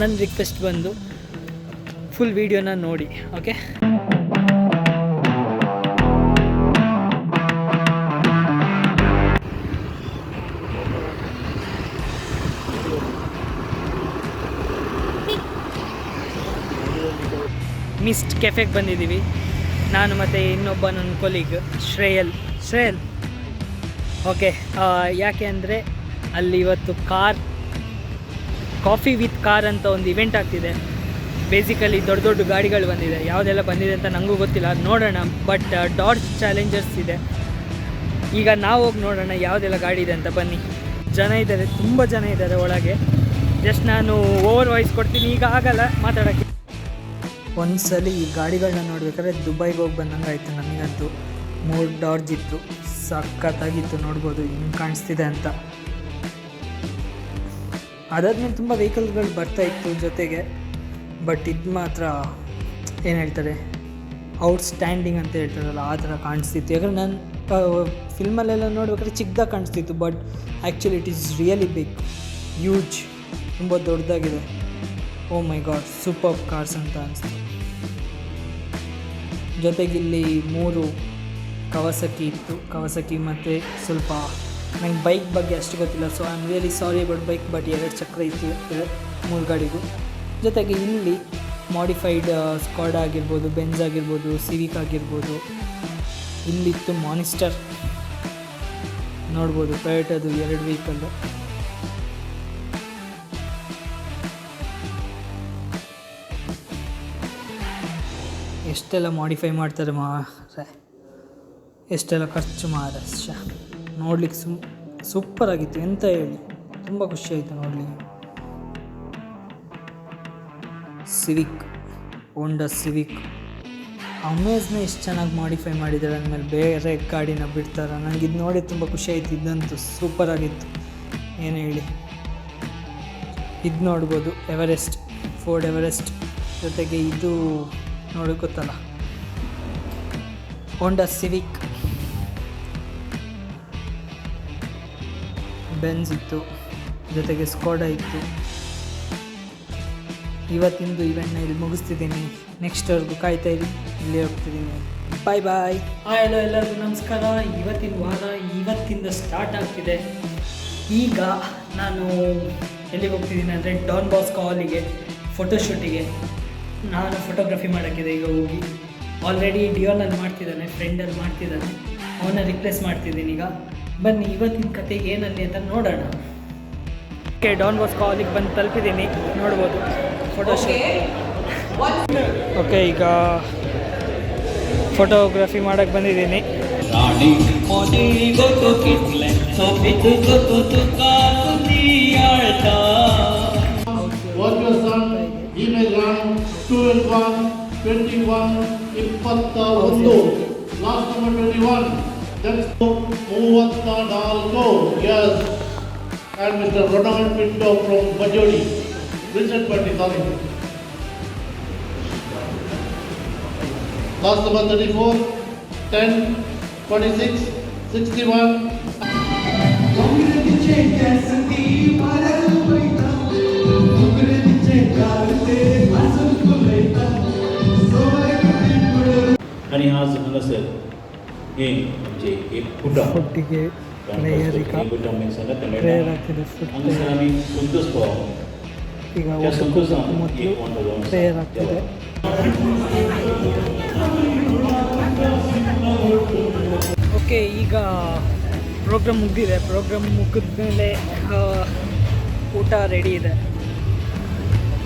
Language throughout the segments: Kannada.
ನನ್ನ ರಿಕ್ವೆಸ್ಟ್ ಬಂದು ಫುಲ್ ವೀಡಿಯೋನ ನೋಡಿ ಓಕೆ ಮಿಸ್ಟ್ ಕೆಫೆಗೆ ಬಂದಿದ್ದೀವಿ ನಾನು ಮತ್ತು ಇನ್ನೊಬ್ಬ ನನ್ನ ಕೊಲೀಗ್ ಶ್ರೇಯಲ್. ಶ್ರೇಯಲ್ ಓಕೆ ಯಾಕೆ ಅಂದರೆ ಅಲ್ಲಿ ಇವತ್ತು ಕಾರ್ ಕಾಫಿ ವಿತ್ ಕಾರ್ ಅಂತ ಒಂದು ಇವೆಂಟ್ ಆಗ್ತಿದೆ. ಬೇಸಿಕಲಿ ದೊಡ್ಡ ದೊಡ್ಡ ಗಾಡಿಗಳು ಬಂದಿದೆ. ಯಾವುದೆಲ್ಲ ಬಂದಿದೆ ಅಂತ ನನಗೂ ಗೊತ್ತಿಲ್ಲ. ಅದು ನೋಡೋಣ. ಬಟ್ ಡಾರ್ಜ್ ಚಾಲೆಂಜರ್ಸ್ ಇದೆ. ಈಗ ನಾವು ಹೋಗಿ ನೋಡೋಣ ಯಾವುದೆಲ್ಲ ಗಾಡಿ ಇದೆ ಅಂತ. ಬನ್ನಿ. ಜನ ಇದ್ದಾರೆ ತುಂಬ ಜನ ಇದ್ದಾರೆ ಒಳಗೆ. ಜಸ್ಟ್ ನಾನು ಓವರ್ ವಾಯ್ಸ್ ಕೊಡ್ತೀನಿ. ಈಗ ಆಗಲ್ಲ. ಮಾತಾಡೋಕ್ಕೆ. ಒಂದ್ಸಲಿ ಈ ಗಾಡಿಗಳನ್ನ ನೋಡ್ಬೇಕಾದ್ರೆ ದುಬೈಗೆ ಹೋಗಿ ಬಂದಂಗೆ ಆಯಿತು ನನಗಂತೂ ಮೂರು ಡಾರ್ಜ್ ಇತ್ತು. ಸಖತ್ತಾಗಿತ್ತು. ನೋಡ್ಬೋದು ಹಿಂಗೆ ಕಾಣಿಸ್ತಿದೆ ಅಂತ. ಅದಾದ್ಮೇಲೆ ತುಂಬ ವೆಹಿಕಲ್ಗಳು ಬರ್ತಾ ಇತ್ತು ಜೊತೆಗೆ. ಬಟ್ ಇದು ಮಾತ್ರ ಏನು ಹೇಳ್ತಾರೆ? ಔಟ್ಸ್ಟ್ಯಾಂಡಿಂಗ್ ಅಂತ ಹೇಳ್ತಾರಲ್ಲ, ಆ ಥರ ಕಾಣಿಸ್ತಿತ್ತು. ಯಾಕಂದರೆ ನಾನು ಫಿಲ್ಮಲ್ಲೆಲ್ಲ ನೋಡ್ಬೇಕಾದ್ರೆ ಚಿಕ್ಕದಾಗಿ ಕಾಣಿಸ್ತಿತ್ತು but actually it is really big huge ತುಂಬ ದೊಡ್ಡದಾಗಿದೆ. Oh my god super cars ಅಂತ ಅನಿಸ್ತು. ಜೊತೆಗಿಲ್ಲಿ ಮೂರು ಕವಸಕಿ ಇತ್ತು ಕವಸಕಿ ಮತ್ತು ಸ್ವಲ್ಪ ನಂಗೆ ಬೈಕ್ ಬಗ್ಗೆ ಅಷ್ಟು ಗೊತ್ತಿಲ್ಲ. So I am really sorry about bike but ಎರಡು ಚಕ್ರ ಇತ್ತು ಮೂರು ಗಾಡಿಗೂ ಜೊತೆಗೆ ಇಲ್ಲಿ ಮಾಡಿಫೈಡ್ ಸ್ಕಾಡ್ ಆಗಿರ್ಬೋದು ಬೆಂಜ್ ಆಗಿರ್ಬೋದು ಸಿವಿಕ್ ಆಗಿರ್ಬೋದು, ಇಲ್ಲಿತ್ತು ಮಾನಿಸ್ಟರ್ ನೋಡ್ಬೋದು ಅದು ಎರಡು ವೆಹಿಕಲ್ಲು ಎಷ್ಟೆಲ್ಲ ಮಾಡಿಫೈ ಮಾಡ್ತಾರೆ ಮಾ ಎಷ್ಟೆಲ್ಲ ಖರ್ಚು ಮಹಾರಾಷ್ಟ್ರ ನೋಡ್ಲಿಕ್ಕೆ ಸು ಸೂಪರ್ ಆಗಿತ್ತು ಎಂತ ಹೇಳಿ. ತುಂಬ ಖುಷಿ ಆಯಿತು ನೋಡಲಿಕ್ಕೆ. ಸಿವಿಕ್ ಹೋಂಡಾ ಸಿವಿಕ್ ಅಮೇಜ್ನ ಎಷ್ಟು ಚೆನ್ನಾಗಿ ಮಾಡಿಫೈ ಮಾಡಿದ್ದಾರೆ ಅಂದಮೇಲೆ ಬೇರೆ ಗಾಡಿನ ಬಿಡ್ತಾರೆ. ನನಗೆ ಇದು ನೋಡಿ ತುಂಬ ಖುಷಿ ಆಯಿತು. ಇದಂತೂ ಸೂಪರ್ ಆಗಿತ್ತು. ಏನು ಹೇಳಿ. ಇದು ನೋಡ್ಬೋದು. ಎವರೆಸ್ಟ್ ಫೋರ್ಡ್ ಎವರೆಸ್ಟ್ ಜೊತೆಗೆ ಇದು ನೋಡಿ ಗೊತ್ತಲ್ಲ. ಹೋಂಡಾ ಸಿವಿಕ್ ಬೆನ್ಸ್ ಇತ್ತು, ಜೊತೆಗೆ ಸ್ಕೋಡ ಇತ್ತು. ಇವತ್ತಿಂದು ಇವೆಂಟ್ನ ಇಲ್ಲಿ ಮುಗಿಸ್ತಿದ್ದೀನಿ. ನೆಕ್ಸ್ಟ್ವರೆಗೂ ಕಾಯ್ತಾ ಇರಿ, ಇಲ್ಲಿ ಹೋಗ್ತಿದ್ದೀನಿ. ಬಾಯ್ ಬಾಯ್ ಹಾಯ್ ಹಲೋ ಎಲ್ಲರಿಗೂ ನಮಸ್ಕಾರ. ಇವತ್ತಿನ ವಾರ ಇವತ್ತಿಂದ ಸ್ಟಾರ್ಟ್ ಆಗ್ತಿದೆ. ಈಗ ನಾನು ಎಲ್ಲಿಗೆ ಹೋಗ್ತಿದ್ದೀನಿ ಅಂದರೆ ಡಾನ್ ಬಾಸ್ ಕಾಲಿಗೆ ಫೋಟೋಶೂಟಿಗೆ ನಾನು ಫೋಟೋಗ್ರಫಿ ಮಾಡೋಕ್ಕಿದೆ, ಈಗ ಹೋಗಿ. ಆಲ್ರೆಡಿ ಡಿಯೋನಲ್ಲಿ ಮಾಡ್ತಿದ್ದಾನೆ ಫ್ರೆಂಡಲ್ಲಿ ಮಾಡ್ತಿದ್ದಾನೆ. ಅವನ್ನ ರಿಪ್ಲೇಸ್ ಮಾಡ್ತಿದ್ದೀನಿ ಈಗ. ಬನ್ನಿ ಇವತ್ತಿನ ಕತೆ ಏನಲ್ಲಿ ಅಂತ ನೋಡೋಣ. ಓಕೆ ಡಾನ್ ಬಾಸ್ಕೋ ಕಾಲಿಗೆ ಬಂದು ತಲುಪಿದ್ದೀನಿ. ನೋಡ್ಬೋದು. ಫೋಟೋಶೂಟ್ ಓಕೆ ಈಗ ಫೋಟೋಗ್ರಫಿ ಮಾಡೋಕ್ಕೆ ಬಂದಿದ್ದೀನಿ. What your son, run, and one, twenty-one, ಇಪ್ಪತ್ತ ಒಂದು ಲಾಸ್ಟ್ ನಂಬರ್ ಟ್ವೆಂಟಿ ಒನ್ ಮೂವತ್ತ ನಾಲ್ಕು S and mister Ronald Pinto from Bajodi Vincent Pati taluk last number thirty four ten twenty six sixty one Sandeep म्हणजे एक फुटा ಫುಡ್ಡಿಗೆ ಪ್ರೇಯರ್ ಈಗ ಪ್ರೇಯರ್ ಆಗ್ತಿದೆ ಫುಡ್ हांगासर आमी संतोष पाव ಈಗ त्या ಊಟಕ್ಕೆ संतोषान ಹೋಗೋಕ್ಕೂ ಮೊದಲು एक वांटो जावन ಪ್ರೇಯರ್ ಆಗ್ತಿದೆ ಓಕೆ ಈಗ ಪ್ರೋಗ್ರಾಮ್ ಮುಗಿದಿದೆ ಪ್ರೋಗ್ರಾಮ್ ಮುಗಿದ್ಮೇಲೆ ಊಟ ರೆಡಿ ಇದೆ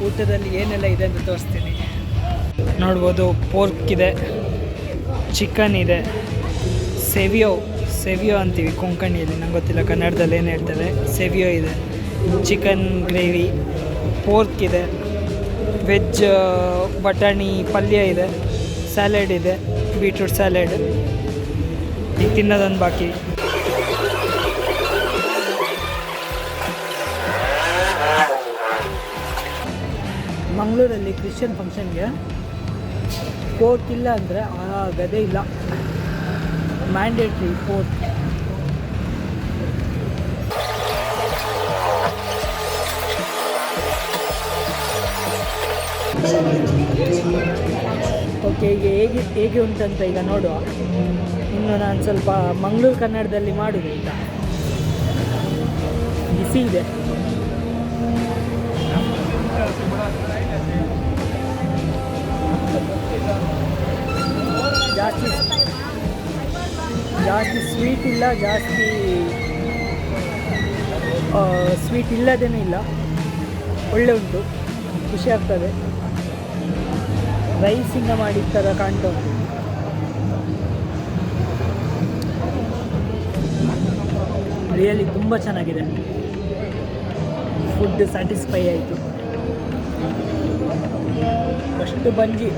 ಊಟದಲ್ಲಿ ಏನೆಲ್ಲ ಇದೆ ಅಂತ ತೋರಿಸ್ತೀನಿ ನೋಡ್ಬೋದು ಪೋರ್ಕ್ ಇದೆ ಚಿಕನ್ ಇದೆ. ಸೆವಿಯೋ ಸೆವಿಯೋ ಅಂತೀವಿ ಕೊಂಕಣಿಯಲ್ಲಿ, ನಂಗೆ ಗೊತ್ತಿಲ್ಲ, ಕನ್ನಡದಲ್ಲಿ ಏನು ಹೇಳ್ತಾರೆ. ಸೆವಿಯೋ ಇದೆ. ಚಿಕನ್ ಗ್ರೇವಿ, ಪೋರ್ಕ್ ಇದೆ. ವೆಜ್ ಬಟಾಣಿ, ಪಲ್ಯ ಇದೆ. ಸ್ಯಾಲೆಡ್ ಇದೆ, ಬೀಟ್ರೂಟ್ ಸ್ಯಾಲೆಡ್ ಈಗ ತಿನ್ನೋದೊಂದು ಬಾಕಿ. ಮಂಗಳೂರಲ್ಲಿ ಕ್ರಿಶ್ಚಿಯನ್ ಫಂಕ್ಷನ್ಗೆ ಪೋರ್ಕ್ ಇಲ್ಲ ಅಂದರೆ ಆ ಗದೆ ಇಲ್ಲ. ಮ್ಯಾಂಡೇಟ್ರಿ ಕೋರ್ಟ್ ಓಕೆ ಈಗ ಹೇಗೆ ಹೇಗೆ ಉಂಟಂತ ಈಗ ನೋಡುವ. ಇನ್ನು ನಾನು ಸ್ವಲ್ಪ ಮಂಗಳೂರು ಕನ್ನಡದಲ್ಲಿ ಮಾಡುದು ಈಗ ಬಿಸಿ ಇದೆ. ಜಾಸ್ತಿ ಜಾಸ್ತಿ ಸ್ವೀಟ್ ಇಲ್ಲ, ಜಾಸ್ತಿ ಸ್ವೀಟ್ ಇಲ್ಲದೇನೂ ಇಲ್ಲ. ಒಳ್ಳೆ ಉಂಟು. ಖುಷಿ ಆಗ್ತದೆ. ರೈಸಿಂದ ಮಾಡಿದ ಥರ ಕಾಣ್ತಾ ಉಂಟು. ರಿಯಲಿ ತುಂಬ ಚೆನ್ನಾಗಿದೆ. ಫುಡ್ ಸ್ಯಾಟಿಸ್ಫೈ ಆಯಿತು. First bungee.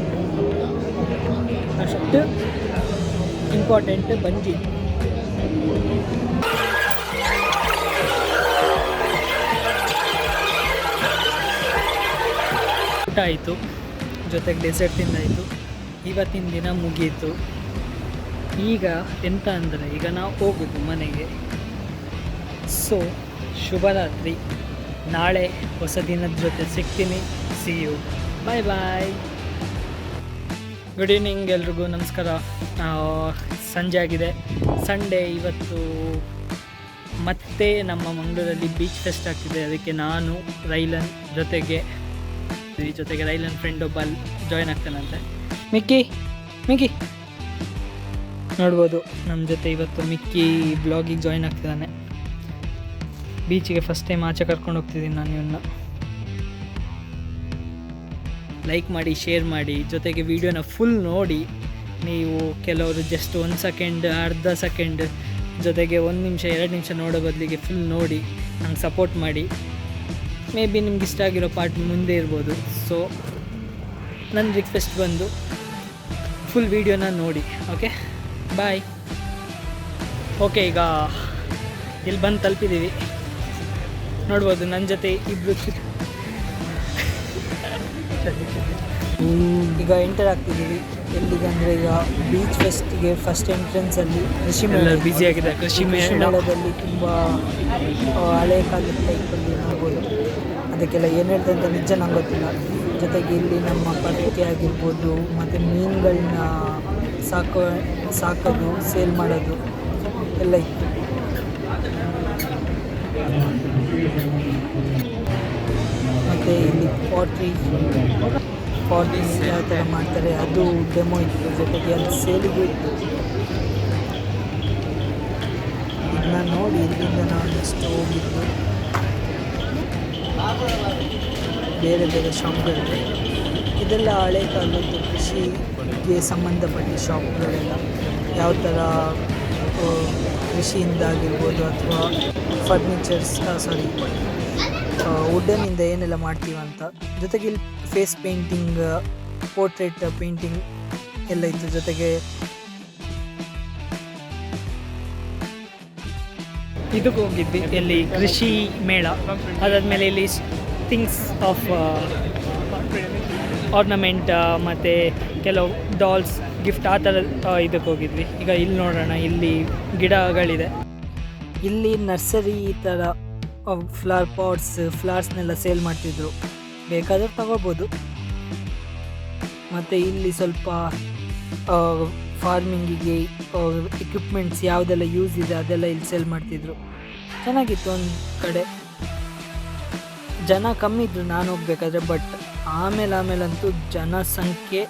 ಅಷ್ಟು ಇಂಪಾರ್ಟೆಂಟ್ ಬಂಜಿ. ಊಟ ಆಯಿತು. ಜೊತೆಗೆ ಡೆಸರ್ಟ್ ತಿಂದಾಯಿತು. ಇವತ್ತಿನ ದಿನ ಮುಗೀತು. ಈಗ ಎಂತ ಅಂದರೆ ಈಗ ನಾವು ಹೋಗೋದು ಮನೆಗೆ. ಸೊ ಶುಭರಾತ್ರಿ. ನಾಳೆ ಹೊಸ ದಿನದ ಜೊತೆ ಸಿಗ್ತೀನಿ. See you bye bye good evening ಎಲ್ರಿಗೂ, ನಮಸ್ಕಾರ. ಸಂಜೆ ಆಗಿದೆ. ಸಂಡೇ ಇವತ್ತು ಮತ್ತೆ ನಮ್ಮ ಮಂಗಳೂರಲ್ಲಿ ಬೀಚ್ ಫೆಸ್ಟ್ ಆಗ್ತಿದೆ. ಅದಕ್ಕೆ ನಾನು, ರೈಲನ್ ಜೊತೆಗೆ ಜೊತೆಗೆ ರೈಲನ್ ಫ್ರೆಂಡ್ ಒಬ್ಬ ಜಾಯ್ನ್ ಆಗ್ತಾನಂತೆ ಮಿಕ್ಕಿ ಮಿಕ್ಕಿ. ನೋಡ್ಬೋದು ನಮ್ಮ ಜೊತೆ ಇವತ್ತು ಮಿಕ್ಕಿ ಬ್ಲಾಗಿಗೆ ಜಾಯ್ನ್ ಆಗ್ತಿದ್ದಾನೆ. ಬೀಚಿಗೆ ಫಸ್ಟ್ ಟೈಮ್ ಆಚೆ ಕರ್ಕೊಂಡು ಹೋಗ್ತಿದ್ದೀನಿ ನಾನು ಇವನ್ನ ಲೈಕ್ ಮಾಡಿ ಶೇರ್ ಮಾಡಿ, ಜೊತೆಗೆ ವಿಡಿಯೋನ ಫುಲ್ ನೋಡಿ, ನೀವು ಕೆಲವರು ಜಸ್ಟ್ ಒಂದು ಸೆಕೆಂಡ್ ಅರ್ಧ ಸೆಕೆಂಡ್ ಜೊತೆಗೆ ಒಂದು ನಿಮಿಷ, ಎರಡು ನಿಮಿಷ ನೋಡೋ ಬದಲಿಗೆ ಫುಲ್ ನೋಡಿ, ನಂಗೆ ಸಪೋರ್ಟ್ ಮಾಡಿ. ಮೇ ಬಿ ನಿಮ್ಗೆ ಇಷ್ಟ ಆಗಿರೋ ಪಾರ್ಟ್ ಮುಂದೆ ಇರ್ಬೋದು. ಸೊ ನನ್ನ ರಿಕ್ವೆಸ್ಟ್ ಬಂದು ಫುಲ್ ವೀಡಿಯೋನ ನೋಡಿ ಓಕೆ ಬಾಯ್ ಓಕೆ ಈಗ ಇಲ್ಲಿ ಬಂದು ತಲುಪಿದ್ದೀವಿ ನೋಡ್ಬೋದು ನನ್ನ ಜೊತೆ ಇಬ್ಬರು ಈಗ ಎಂಟರ್ ಆಗ್ತಿದ್ದೀವಿ. ಎಲ್ಲಿಗೆ ಅಂದರೆ ಈಗ ಬೀಚ್ ಫೆಸ್ಟಿಗೆ ಫಸ್ಟ್ ಎಂಟ್ರೆನ್ಸಲ್ಲಿ ಕೃಷಿ ಮೇಳ. ಆಗಿದೆ, ಕೃಷಿ ಮೇಳ. ಮೇಳದಲ್ಲಿ ತುಂಬ ಹಳೆ ಕಾಲದ ಟೈಪಲ್ಲಿ ನೋಡ್ಬೋದು ಅದಕ್ಕೆಲ್ಲ ಏನು ಹೇಳ್ತಾ ಅಂತ ನಿಜ ನಂಗೆ ಗೊತ್ತಿಲ್ಲ. ಜೊತೆಗೆ ಇಲ್ಲಿ ನಮ್ಮ ಪದ್ಧತಿ ಆಗಿರ್ಬೋದು ಮತ್ತು ಮೀನುಗಳನ್ನ ಸಾಕೋ ಸಾಕೋದು ಸೇಲ್ ಮಾಡೋದು ಎಲ್ಲ ಇತ್ತು. ಪಾಟ್ರಿ ಪಾಟ್ರಿ ಯಾವ ಥರ ಮಾಡ್ತಾರೆ. ಅದು ಡೆಮೋ ಇತ್ತು. ಜೊತೆಗೆ ಅಲ್ಲಿ ಸೇಲಿಗೂ ಇತ್ತು ಇದನ್ನ ನೋಡಿ ಇಲ್ಲಿಂದ ನಾವು ನೆಕ್ಸ್ಟ್ ಹೋಗಿದ್ದು ಬೇರೆ ಬೇರೆ ಶಾಪ್ಗಳಿವೆ ಇದೆಲ್ಲ ಹಳೆ ಕಾಲದ್ದು ಕೃಷಿಗೆ ಸಂಬಂಧಪಟ್ಟ ಶಾಪ್ಗಳೆಲ್ಲ ಯಾವ ಥರ ಕೃಷಿಯಿಂದಾಗಿರ್ಬೋದು ಅಥವಾ ಫರ್ನಿಚರ್ಸ್ ಸಾರಿ ವುಡನ್ನಿಂದ ಏನೆಲ್ಲ ಮಾಡ್ತೀವಂತ ಜೊತೆಗೆ ಇಲ್ಲಿ ಫೇಸ್ ಪೇಂಟಿಂಗ್ ಪೋರ್ಟ್ರೇಟ್ ಪೇಂಟಿಂಗ್ ಎಲ್ಲ ಇತ್ತು. ಜೊತೆಗೆ ಇದಕ್ಕೆ ಹೋಗಿದ್ವಿ. ಇಲ್ಲಿ ಕೃಷಿ ಮೇಳ. ಅದಾದಮೇಲೆ ಇಲ್ಲಿ ಥಿಂಗ್ಸ್ ಆಫ್ ಆರ್ನಮೆಂಟ್ ಮತ್ತು ಕೆಲವು ಡಾಲ್ಸ್ ಗಿಫ್ಟ್ ಆ ಥರ ಇದಕ್ಕೆ ಹೋಗಿದ್ವಿ. ಈಗ ಇಲ್ಲಿ ನೋಡೋಣ. ಇಲ್ಲಿ ಗಿಡಗಳಿದೆ. ಇಲ್ಲಿ ನರ್ಸರಿ ಈ ಥರ ಫ್ಲವರ್ ಪಾಟ್ಸ್ ಫ್ಲವರ್ಸ್ನೆಲ್ಲ ಸೇಲ್ ಮಾಡ್ತಿದ್ರು. ಬೇಕಾದ್ರೆ ತಗೋಬೋದು. ಮತ್ತು ಇಲ್ಲಿ ಸ್ವಲ್ಪ ಫಾರ್ಮಿಂಗಿಗೆ ಎಕ್ವಿಪ್ಮೆಂಟ್ಸ್ ಯಾವುದೆಲ್ಲ ಯೂಸ್ ಇದೆ ಅದೆಲ್ಲ ಇಲ್ಲಿ ಸೇಲ್ ಮಾಡ್ತಿದ್ರು. ಚೆನ್ನಾಗಿತ್ತು ಒಂದು ಕಡೆ. ಜನ ಕಮ್ಮಿ ಇದ್ರು, ನಾನು ಹೋಗ್ಬೇಕಾದ್ರೆ ಬಟ್ ಆಮೇಲೆ ಆಮೇಲಂತೂ ಜನಸಂಖ್ಯೆ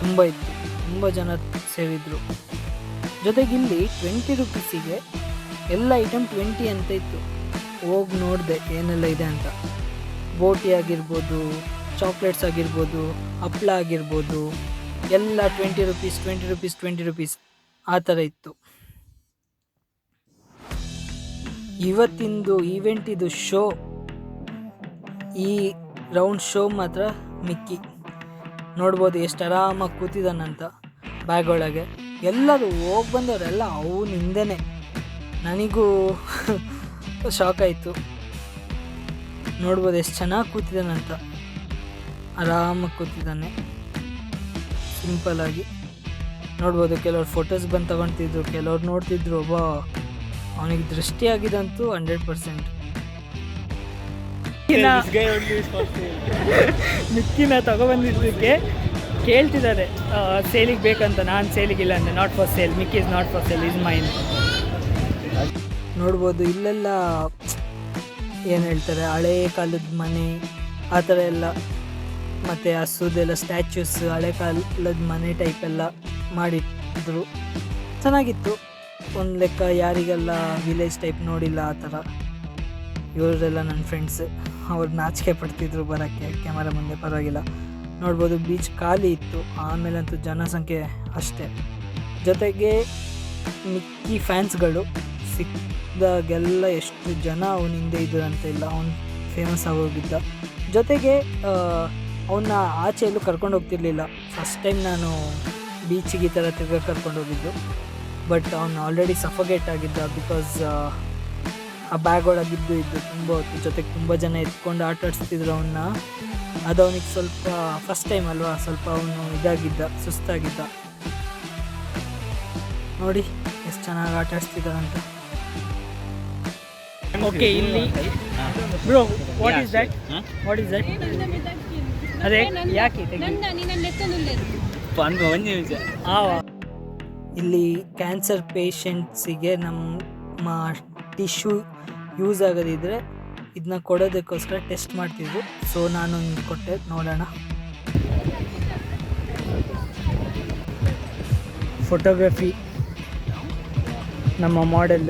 ತುಂಬ ಇತ್ತು. ತುಂಬ ಜನ ಸೇರಿದ್ರು. ಜೊತೆಗೆ ಇಲ್ಲಿ ಟ್ವೆಂಟಿ ರುಪೀಸಿಗೆ ಎಲ್ಲ ಐಟಮ್ ಟ್ವೆಂಟಿ ಅಂತ ಇತ್ತು. ಹೋಗಿ ನೋಡಿದೆ ಏನೆಲ್ಲ ಇದೆ ಅಂತ. ಬೋಟಿ ಆಗಿರ್ಬೋದು, ಚಾಕ್ಲೇಟ್ಸ್ ಆಗಿರ್ಬೋದು, ಹಪ್ಳ ಆಗಿರ್ಬೋದು, ಎಲ್ಲ twenty rupees twenty rupees twenty rupees ಆ ಥರ ಇತ್ತು. ಇವತ್ತಿಂದು ಈವೆಂಟಿದು ಶೋ ಈ ರೌಂಡ್ ಶೋ ಮಾತ್ರ ಮಿಕ್ಕಿ. ನೋಡ್ಬೋದು ಎಷ್ಟು ಆರಾಮಾಗಿ ಕೂತಿದ್ದಾನಂತ ಬ್ಯಾಗ್ ಒಳಗೆ. ಎಲ್ಲರೂ ಹೋಗಿ ಬಂದವರೆಲ್ಲ ಅವನಿಂದನೇ. ನನಗೂ ಶಾಕ್ ಆಯಿತು. ನೋಡ್ಬೋದು ಎಷ್ಟು ಚೆನ್ನಾಗಿ ಕೂತಿದ್ದಾನಂತ. ಆರಾಮಾಗಿ ಕೂತಿದ್ದಾನೆ. ಸಿಂಪಲಾಗಿ ನೋಡ್ಬೋದು ಕೆಲವ್ರು ಫೋಟೋಸ್ ಬಂದು ತಗೊಳ್ತಿದ್ರು ಕೆಲವ್ರು ನೋಡ್ತಿದ್ರು ಒಬ್ಬ ಅವನಿಗೆ ದೃಷ್ಟಿ ಆಗಿದಂತೂ ಹಂಡ್ರೆಡ್ ಪರ್ಸೆಂಟ್ ಮಿಕ್ಕಿನ ತಗೊಬಂದಿದ್ದಕ್ಕೆ ಕೇಳ್ತಿದ್ದಾರೆ ಸೇಲಿಗೆ ಬೇಕಂತ ನಾನು ಸೇಲಿಗಿಲ್ಲ ಅಂದರೆ not for sale Mickey is not for sale is mine ನೋಡ್ಬೋದು. ಇಲ್ಲೆಲ್ಲ ಏನು ಹೇಳ್ತಾರೆ, ಹಳೆ ಕಾಲದ ಮನೆ, ಆ ಥರ ಎಲ್ಲ. ಮತ್ತು ಹಸುದೆಲ್ಲ ಸ್ಟ್ಯಾಚ್ಯೂಸ್ ಹಳೆ ಕಾಲದ ಮನೆ ಟೈಪ್ ಎಲ್ಲ ಮಾಡಿದ್ರು. ಚೆನ್ನಾಗಿತ್ತು. ಒಂದು ಲೆಕ್ಕ ಯಾರಿಗೆಲ್ಲ ವಿಲೇಜ್ ಟೈಪ್ ನೋಡಿಲ್ಲ ಆ ಥರ. ಇವರೆಲ್ಲ ನನ್ನ ಫ್ರೆಂಡ್ಸ್ ಅವ್ರು ನಾಚಿಕೆ ಪಡ್ತಿದ್ರು ಬರೋಕ್ಕೆ ಕ್ಯಾಮರಾ ಮುಂದೆ ಪರವಾಗಿಲ್ಲ. ನೋಡ್ಬೋದು ಬೀಚ್ ಖಾಲಿ ಇತ್ತು. ಆಮೇಲಂತೂ ಜನಸಂಖ್ಯೆ ಅಷ್ಟೇ. ಜೊತೆಗೆ ಮಿಕ್ಕಿ ಫ್ಯಾನ್ಸ್ಗಳು ಸಿಕ್ಕಿದಾಗೆಲ್ಲ ಎಷ್ಟು ಜನ ಅವನ ಹಿಂದೆ ಇದ್ರು ಅಂತ ಇಲ್ಲ ಅವನು ಫೇಮಸ್ ಆಗೋಗಿದ್ದ. ಜೊತೆಗೆ ಅವನ್ನ ಆಚೆ ಎಲ್ಲೂ ಕರ್ಕೊಂಡು ಹೋಗ್ತಿರ್ಲಿಲ್ಲ. ಫಸ್ಟ್ ಟೈಮ್ ನಾನು ಬೀಚಿಗೆ ಈ ಥರ ತಿರ್ಗ ಕರ್ಕೊಂಡು ಹೋಗಿದ್ದು. ಬಟ್ ಅವನು ಆಲ್ರೆಡಿ ಸಫಗೇಟ್ ಆಗಿದ್ದ ಬಿಕಾಸ್ ಆ ಬ್ಯಾಗ್ ಒಳಗಿದ್ದು ಇದ್ದು ತುಂಬ ಹೊತ್ತು, ಜೊತೆಗೆ ತುಂಬ ಜನ ಎತ್ಕೊಂಡು ಆಟ ಆಡಿಸ್ತಿದ್ರು ಅವನ್ನ ಅದು ಅವನಿಗೆ ಸ್ವಲ್ಪ ಫಸ್ಟ್ ಟೈಮ್ ಅಲ್ವಾ, ಸ್ವಲ್ಪ ಅವನು ಇದಾಗಿದ್ದ, ಸುಸ್ತಾಗಿದ್ದ. ನೋಡಿ, ಎಷ್ಟು ಚೆನ್ನಾಗಿ ಆಟ ಆಡಿಸ್ತಿದ್ದಾರಂತ ಓಕೆ ಇಲ್ಲಿ. Bro what is that what is that ಅದೇ ಯಾಕೆ? ಆವ ಇಲ್ಲಿ ಕ್ಯಾನ್ಸರ್ ಪೇಷಂಟ್ಸಿಗೆ ನಮ್ಮ ಟಿಶ್ಯೂ ಯೂಸ್ ಆಗದಿದ್ರೆ ಇದನ್ನ ಕೊಡೋದಕ್ಕೋಸ್ಕರ ಟೆಸ್ಟ್ ಮಾಡ್ತಿದ್ರು. ಸೊ ನಾನು ಹಿಂಗೆ ಕೊಟ್ಟೆ. ನೋಡೋಣ. ಫೋಟೋಗ್ರಫಿ ನಮ್ಮ ಮಾಡೆಲ್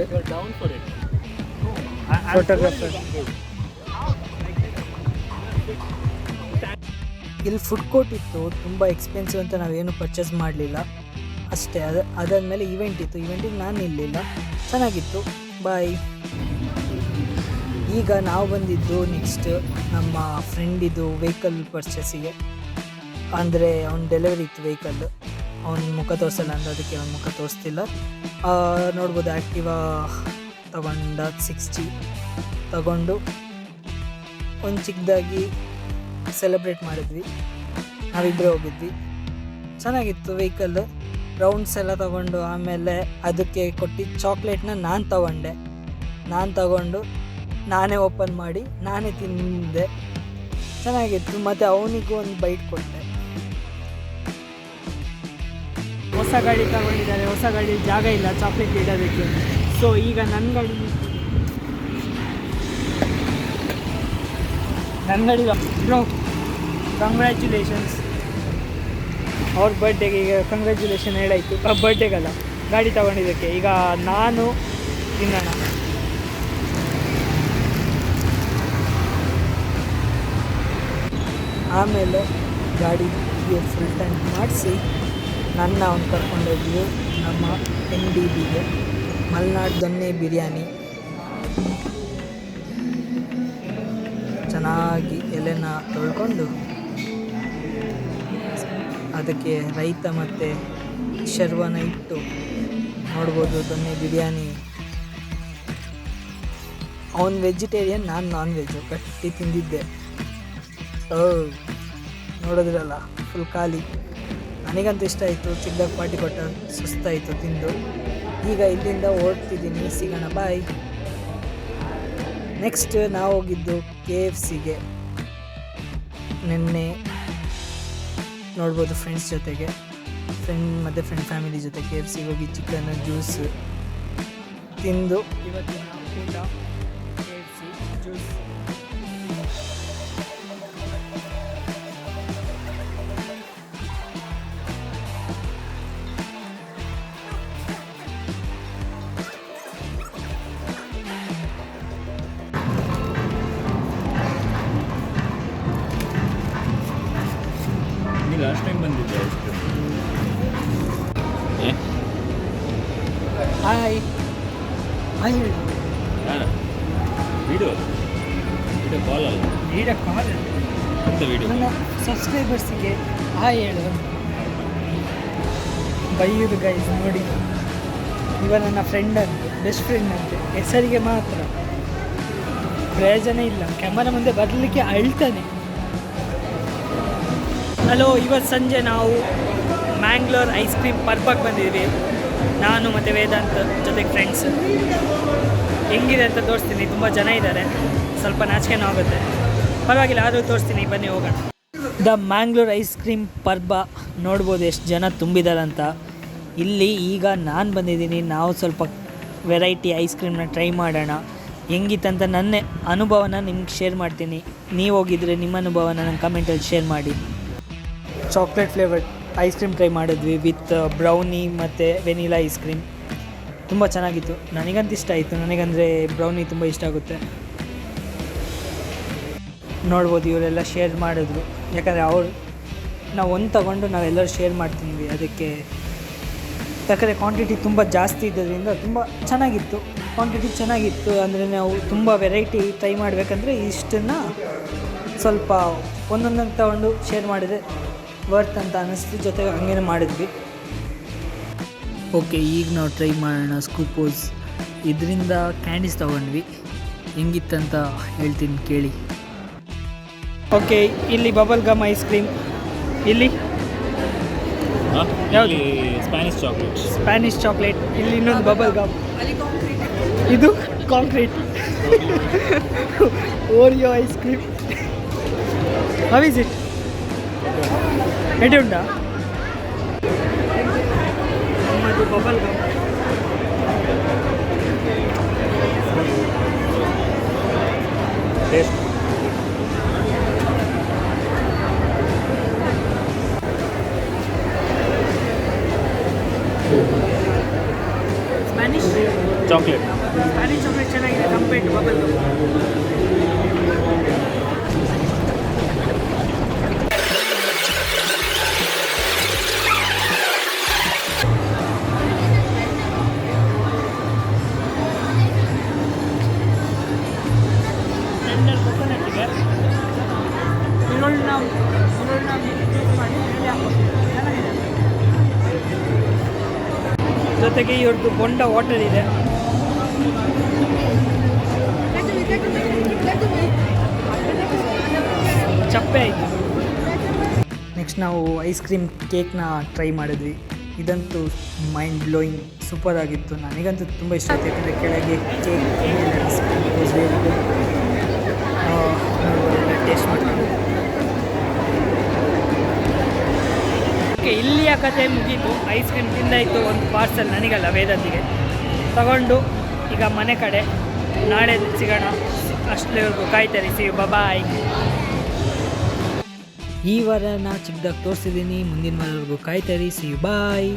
ಫೋಟೋಗ್ರಾಫರ್ ಇಲ್ಲಿ ಫುಡ್ ಕೋರ್ಟ್ ಇತ್ತು, ತುಂಬ ಎಕ್ಸ್ಪೆನ್ಸಿವ್ ಅಂತ ನಾವೇನು ಪರ್ಚೇಸ್ ಮಾಡಲಿಲ್ಲ. ಅಷ್ಟೇ, ಅದು, ಅದಾದಮೇಲೆ ಈವೆಂಟ್ ಇತ್ತು. ಇವೆಂಟಿಗೆ ನಾನು ಇರಲಿಲ್ಲ. ಚೆನ್ನಾಗಿತ್ತು. ಬಾಯ್ ಈಗ ನಾವು ಬಂದಿದ್ದು ನೆಕ್ಸ್ಟ್ ನಮ್ಮ ಫ್ರೆಂಡಿದು ವೆಹಿಕಲ್ ಪರ್ಚೇಸಿಗೆ ಅಂದರೆ ಅವ್ನ ಡೆಲಿವರಿ ಇತ್ತು ವೆಹಿಕಲ್ ಅವ್ನ ಮುಖ ತೋರಿಸಲ್ಲ ಅಂದ್ರೆ ಅದಕ್ಕೆ ಅವ್ನ ಮುಖ ತೋರಿಸ್ತಿಲ್ಲ. ನೋಡ್ಬೋದು ಆ್ಯಕ್ಟಿವಾ ತಗೊಂಡ ಸಿಕ್ಸ್ಟಿ ತಗೊಂಡು ಒಂದು ಚಿಕ್ಕದಾಗಿ ಸೆಲೆಬ್ರೇಟ್ ಮಾಡಿದ್ವಿ. ನಾವಿಬ್ಬರೇ ಹೋಗಿದ್ವಿ. ಚೆನ್ನಾಗಿತ್ತು ವೆಹಿಕಲ್ ರೌಂಡ್ಸ್ ಎಲ್ಲ ತಗೊಂಡು ಆಮೇಲೆ ಅದಕ್ಕೆ ಕೊಟ್ಟಿದ್ದ ಚಾಕ್ಲೇಟ್ನ ನಾನು ತಗೊಂಡೆ. ನಾನು ತಗೊಂಡು ನಾನೇ ಓಪನ್ ಮಾಡಿ ನಾನೇ ತಿಂದೆ. ಚೆನ್ನಾಗಿತ್ತು. ಮತ್ತು ಅವನಿಗೂ ಒಂದು ಬೈಟ್ ಕೊಟ್ಟೆ. ಹೊಸ ಗಾಡಿ ತಗೊಂಡಿದ್ದಾರೆ. ಹೊಸ ಗಾಡಿ ಜಾಗ ಇಲ್ಲ. ಚಾಕ್ಲೇಟ್ ಇಡೋದಕ್ಕೆ ಸೊ ಈಗ ನನ್ನ ಗಾಡಿ ನನ್ನ ಗಾಡಿ ಕಂಗ್ರ್ಯಾಚುಲೇಷನ್ಸ್ ಅವ್ರ ಬರ್ಡೇಗೆ ಈಗ ಕಂಗ್ರ್ಯಾಚುಲೇಷನ್ ಹೇಳಾಯಿತು. ಬರ್ಡೇಗಲ್ಲ ಗಾಡಿ ತಗೊಂಡಿದ್ದಕ್ಕೆ. ಈಗ ನಾನು, ತಿನ್ನೋಣ. ಆಮೇಲೆ ಗಾಡಿ ಫುಲ್ ಟ್ಯಾಂಕ್ ಮಾಡಿಸಿ, ನನ್ನ ಅವ್ನು ಕರ್ಕೊಂಡೋಗಿ ನಮ್ಮ ಎನ್ ಡಿ ಬಿಗೆ ಮಲೆನಾಡು ದೊನ್ನೆ ಬಿರಿಯಾನಿ. ಚೆನ್ನಾಗಿ ಎಲೆನ ತೊಳ್ಕೊಂಡು ಅದಕ್ಕೆ ರೈತ ಮತ್ತು ಶರ್ವನ ಇಟ್ಟು ನೋಡ್ಬೋದು ದೊನ್ನೆ ಬಿರಿಯಾನಿ. ಅವನು ವೆಜಿಟೇರಿಯನ್ ನಾನು ನಾನ್ ವೆಜ್ಜು ಕಟ್ಟಿ ತಿಂದಿದ್ದೆ. ಓ, ನೋಡಿದ್ರಲ್ಲ ಫುಲ್ ಖಾಲಿ. ನನಗಂತೂ ಇಷ್ಟ ಆಯಿತು ಚಿಕ್ಕದಾಗ ಪಾರ್ಟಿ ಕೊಟ್ಟ, ಸುಸ್ತಾಯಿತು ತಿಂದು. ಈಗ ಇಲ್ಲಿಂದ ಓಡ್ತಿದ್ದೀನಿ. ಸಿಗೋಣ ಬಾಯ್ ನೆಕ್ಸ್ಟ್ ನಾವು ಹೋಗಿದ್ದು ಕೆ ಎಫ್ ಸಿಗೆ ನಿನ್ನೆ ನೋಡ್ಬೋದು ಫ್ರೆಂಡ್ಸ್ ಜೊತೆಗೆ. ಫ್ರೆಂಡ್ ಮತ್ತು ಫ್ರೆಂಡ್ ಫ್ಯಾಮಿಲಿ ಜೊತೆ ಕೆ ಎಫ್ ಸಿಗೆ ಹೋಗಿ ಚಿಕನ್ ಜ್ಯೂಸ್ ತಿಂದು. ಇವತ್ತಿನ ಊಟ ಸಬ್ಸ್ಕ್ರೈಬರ್ಸಿಗೆ ಹಾಯ್ ಹೇಳು. ಬೈಯುದು ಗೈಸ್ ನೋಡಿ. ಇವ ನನ್ನ ಫ್ರೆಂಡ್ ಬೆಸ್ಟ್ ಫ್ರೆಂಡ್ ಅಂತೆ. ಹೆಸರಿಗೆ ಮಾತ್ರ. ಪ್ರಯೋಜನ ಇಲ್ಲ. ಕ್ಯಾಮರಾ ಮುಂದೆ ಬರಲಿಕ್ಕೆ ಅಳ್ತಾನೆ. ಹಲೋ ಇವತ್ತು ಸಂಜೆ ನಾವು ಮ್ಯಾಂಗ್ಳೂರ್ ಐಸ್ ಕ್ರೀಮ್ ಪರ್ಪಕ್ಕೆ ಬಂದಿದ್ವಿ ನಾನು ಮತ್ತು ವೇದಾಂತ್ ಜೊತೆಗೆ ಫ್ರೆಂಡ್ಸ್ ಹೆಂಗಿದೆ ಅಂತ ತೋರಿಸ್ತೀನಿ. ತುಂಬ ಜನ ಇದ್ದಾರೆ. ಸ್ವಲ್ಪ ನಾಚಿಕೆನೂ ಆಗುತ್ತೆ. ಪರವಾಗಿಲ್ಲ, ಆದರೂ ತೋರಿಸ್ತೀನಿ. ಬನ್ನಿ, ಹೋಗೋಣ. ದ ಮ್ಯಾಂಗ್ಳೂರ್ ಐಸ್ ಕ್ರೀಮ್ ಪರ್ಬ ನೋಡ್ಬೋದು ಎಷ್ಟು ಜನ ತುಂಬಿದಾರಂತ. ಇಲ್ಲಿ ಈಗ ನಾನು ಬಂದಿದ್ದೀನಿ, ನಾವು ಸ್ವಲ್ಪ ವೆರೈಟಿ ಐಸ್ ಕ್ರೀಮ್ನ ಟ್ರೈ ಮಾಡೋಣ. ಹೆಂಗಿತ್ತಂತ ನನ್ನ ಅನುಭವನ ನಿಮ್ಗೆ ಶೇರ್ ಮಾಡ್ತೀನಿ. ನೀವು ಹೋಗಿದ್ರೆ ನಿಮ್ಮ ಅನುಭವನ ನನ್ನ ಕಮೆಂಟಲ್ಲಿ ಶೇರ್ ಮಾಡಿ. Chocolate flavoured ice cream try ಮಾಡಿದ್ವಿ ವಿತ್ ಬ್ರೌನಿ ಮತ್ತು ವೆನಿಲಾ ಐಸ್ ಕ್ರೀಮ್. ತುಂಬ ಚೆನ್ನಾಗಿತ್ತು. ನನಗಂತ ಇಷ್ಟ ಆಯಿತು. ನನಗಂದರೆ ಬ್ರೌನಿ ತುಂಬ ಇಷ್ಟ ಆಗುತ್ತೆ. ನೋಡ್ಬೋದು ಇವರೆಲ್ಲ ಶೇರ್ ಮಾಡಿದ್ರು. ಯಾಕಂದರೆ ಅವ್ರು ನಾವು ಒಂದು ತಗೊಂಡು ನಾವೆಲ್ಲರೂ ಶೇರ್ ಮಾಡ್ತೀವಿ ಅದಕ್ಕೆ ಯಾಕಂದರೆ ಕ್ವಾಂಟಿಟಿ ತುಂಬ ಜಾಸ್ತಿ ಇದ್ದದ್ರಿಂದ ತುಂಬ ಚೆನ್ನಾಗಿತ್ತು. ಕ್ವಾಂಟಿಟಿ ಚೆನ್ನಾಗಿತ್ತು. ಅಂದರೆ ನಾವು ತುಂಬ ವೆರೈಟಿ ಟ್ರೈ ಮಾಡಬೇಕಂದ್ರೆ ಇಷ್ಟನ್ನು ಸ್ವಲ್ಪ ಒಂದೊಂದೊಂದು ತಗೊಂಡು ಶೇರ್ ಮಾಡಿದರೆ ವರ್ತ್ ಅಂತ ಅನ್ನಿಸ್ತು. ಜೊತೆಗೆ ಹಂಗೇನೆ ಮಾಡಿದ್ವಿ. ಓಕೆ ಈಗ ನಾವು ಟ್ರೈ ಮಾಡೋಣ ಸ್ಕೂಪೋಸ್ ಇದರಿಂದ ಕ್ಯಾಂಡೀಸ್ ತೊಗೊಂಡ್ವಿ. ಹೆಂಗಿತ್ತಂತ ಹೇಳ್ತೀನಿ ಕೇಳಿ. ಓಕೆ ಇಲ್ಲಿ ಬಬಲ್ ಗಮ್ ಐಸ್ ಕ್ರೀಮ್. ಇಲ್ಲಿ? ಯಾವುದು ಸ್ಪ್ಯಾನಿಷ್ ಚಾಕ್ಲೇಟ್. ಸ್ಪ್ಯಾನಿಷ್ ಚಾಕ್ಲೇಟ್ ಇಲ್ಲಿ ಇನ್ನೊಂದು ಬಬಲ್ ಗಮ್. ಇದು. Concrete Oreo ice cream how is it ಎಡಿ ಉಂಟಾ bubble gum. Taste Spanish chocolate Spanish chocolate ಚೆನ್ನಾಗಿದೆ ಕಂಪೇರ್ಡ್ ಬಬಲ್ ಬೊಂಡ ಹೋಟೆಲ್ ಇದೆ. ಚಪ್ಪೆ ಆಯಿತು. ನೆಕ್ಸ್ಟ್ ನಾವು ಐಸ್ ಕ್ರೀಮ್ ಕೇಕ್ನ ಟ್ರೈ ಮಾಡಿದ್ವಿ. ಇದಂತೂ ಮೈಂಡ್ ಬ್ಲೋಯಿಂಗ್ ಸೂಪರ್ ಆಗಿತ್ತು. ನನಗಂತೂ ತುಂಬ ಇಷ್ಟ ಆಯ್ತು. ಯಾಕಂದರೆ ಕೆಳಗೆ ಕೇಕ್ ಟೇಸ್ಟ್ ಮಾಡ್ತೀನಿ ಓಕೆ, ಇಲ್ಲಿಯ ಕತೆ ಮುಗೀತು. ಐಸ್ ಕ್ರೀಮ್ ತಿಂದಾಯಿತು ಒಂದು ಪಾರ್ಸಲ್ ನನಗಲ್ಲ, ವೇದತಿಗೆ. ತಗೊಂಡು ಈಗ ಮನೆ ಕಡೆ, ನಾಳೆ ಸಿಗೋಣ. ಅಷ್ಟರವರೆಗೂ ಕಾಯ್ತಾರೆ. ಸಿ ಬಾಯ್ ಈ ವಾರ ನಾ ಚಿಕ್ಕದಾಗಿ ತೋರಿಸಿದ್ದೀನಿ. ಮುಂದಿನ ವಾರವರೆಗೂ ಕಾಯ್ತಾರೆ. ಸಿ ಬಾಯ್